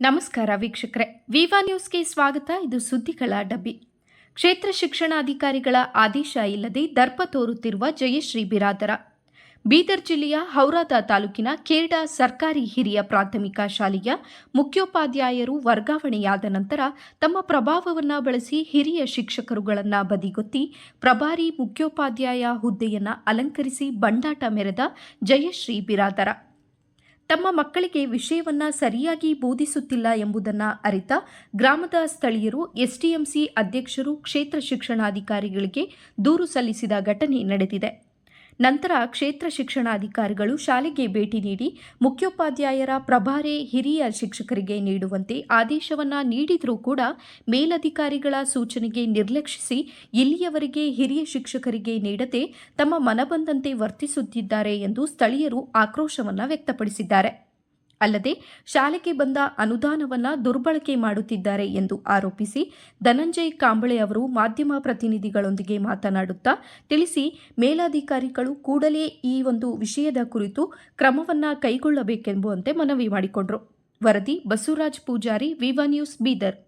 ನಮಸ್ಕಾರ ವೀಕ್ಷಕರೇ. ವಿವಾ ನ್ಯೂಸ್ಗೆ ಸ್ವಾಗತ. ಇದು ಸುದ್ದಿಗಳ ಡಬ್ಬಿ. ಕ್ಷೇತ್ರ ಶಿಕ್ಷಣಾಧಿಕಾರಿಗಳ ಆದೇಶ ಇಲ್ಲದೆ ದರ್ಪ ತೋರುತ್ತಿರುವ ಜಯಶ್ರೀ ಬಿರಾದರ. ಬೀದರ್ ಜಿಲ್ಲೆಯ ಹೌರಾದ ತಾಲೂಕಿನ ಕೇರ್ಡಾ ಸರ್ಕಾರಿ ಹಿರಿಯ ಪ್ರಾಥಮಿಕ ಶಾಲೆಯ ಮುಖ್ಯೋಪಾಧ್ಯಾಯರು ವರ್ಗಾವಣೆಯಾದ ನಂತರ ತಮ್ಮ ಪ್ರಭಾವವನ್ನು ಬಳಸಿ ಹಿರಿಯ ಶಿಕ್ಷಕರುಗಳನ್ನು ಬದಿಗೊತ್ತಿ ಪ್ರಭಾರಿ ಮುಖ್ಯೋಪಾಧ್ಯಾಯ ಹುದ್ದೆಯನ್ನು ಅಲಂಕರಿಸಿ ಬಂಡಾಟ ಮೆರೆದ ಜಯಶ್ರೀ ಬಿರಾದರ. ತಮ್ಮ ಮಕ್ಕಳಿಗೆ ವಿಷಯವನ್ನು ಸರಿಯಾಗಿ ಬೋಧಿಸುತ್ತಿಲ್ಲ ಎಂಬುದನ್ನು ಅರಿತ ಗ್ರಾಮದ ಸ್ಥಳೀಯರು ಎಸ್ಟಿಎಂಸಿ ಅಧ್ಯಕ್ಷರು ಕ್ಷೇತ್ರ ಶಿಕ್ಷಣಾಧಿಕಾರಿಗಳಿಗೆ ದೂರು ಸಲ್ಲಿಸಿದ ಘಟನೆ ನಡೆದಿದೆ. ನಂತರ ಕ್ಷೇತ್ರ ಶಿಕ್ಷಣಾಧಿಕಾರಿಗಳು ಶಾಲೆಗೆ ಭೇಟಿ ನೀಡಿ ಮುಖ್ಯೋಪಾಧ್ಯಾಯರ ಪ್ರಭಾರೆ ಹಿರಿಯ ಶಿಕ್ಷಕರಿಗೆ ನೀಡುವಂತೆ ಆದೇಶವನ್ನ ನೀಡಿದರೂ ಕೂಡ ಮೇಲಧಿಕಾರಿಗಳ ಸೂಚನೆಗೆ ನಿರ್ಲಕ್ಷಿಸಿ ಇಲ್ಲಿಯವರೆಗೆ ಹಿರಿಯ ಶಿಕ್ಷಕರಿಗೆ ನೀಡದೆ ತಮ್ಮ ಮನಬಂದಂತೆ ವರ್ತಿಸುತ್ತಿದ್ದಾರೆ ಎಂದು ಸ್ಥಳೀಯರು ಆಕ್ರೋಶವನ್ನು ವ್ಯಕ್ತಪಡಿಸಿದ್ದಾರೆ. ಅಲ್ಲದೆ ಶಾಲೆಗೆ ಬಂದ ಅನುದಾನವನ್ನ ದುರ್ಬಳಕೆ ಮಾಡುತ್ತಿದ್ದಾರೆ ಎಂದು ಆರೋಪಿಸಿ ಧನಂಜಯ್ ಕಾಂಬಳೆ ಅವರು ಮಾಧ್ಯಮ ಪ್ರತಿನಿಧಿಗಳೊಂದಿಗೆ ಮಾತನಾಡುತ್ತಾ ತಿಳಿಸಿ ಮೇಲಾಧಿಕಾರಿಗಳು ಕೂಡಲೇ ಈ ಒಂದು ವಿಷಯದ ಕುರಿತು ಕ್ರಮವನ್ನ ಕೈಗೊಳ್ಳಬೇಕೆಂಬುವಂತೆ ಮನವಿ ಮಾಡಿಕೊಂಡರು. ವರದಿ ಬಸವರಾಜ್ ಪೂಜಾರಿ, ವಿವಾ ನ್ಯೂಸ್ ಬೀದರ್.